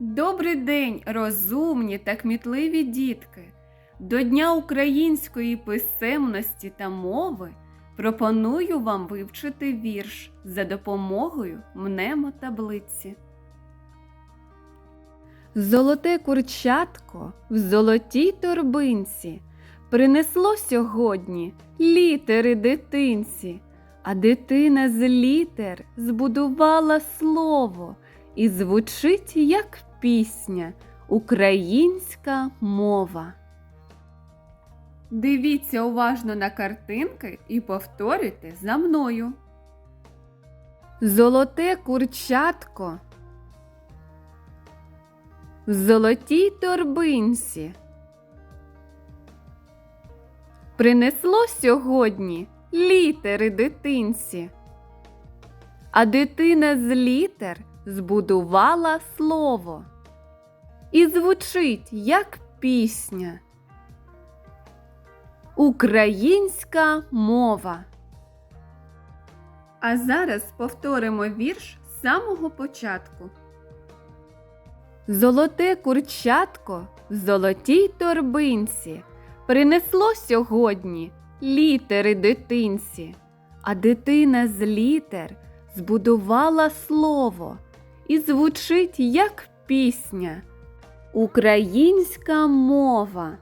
Добрий день, розумні та кмітливі дітки! До Дня української писемності та мови пропоную вам вивчити вірш за допомогою мнемотаблиці. Золоте курчатко в золотій торбинці принесло сьогодні літери дитинці, а дитина з літер збудувала слово і звучить як пісня Українська мова. Дивіться уважно на картинки і повторюйте за мною. Золоте курчатко в золотій торбинці. Принесло сьогодні літери дитинці, а дитина з літер збудувала слово і звучить як пісня. Українська мова. А зараз повторимо вірш з самого початку. Золоте курчатко в золотій торбинці принесло сьогодні літери дитинці, а дитина з літер збудувала слово і звучить як пісня. Українська мова.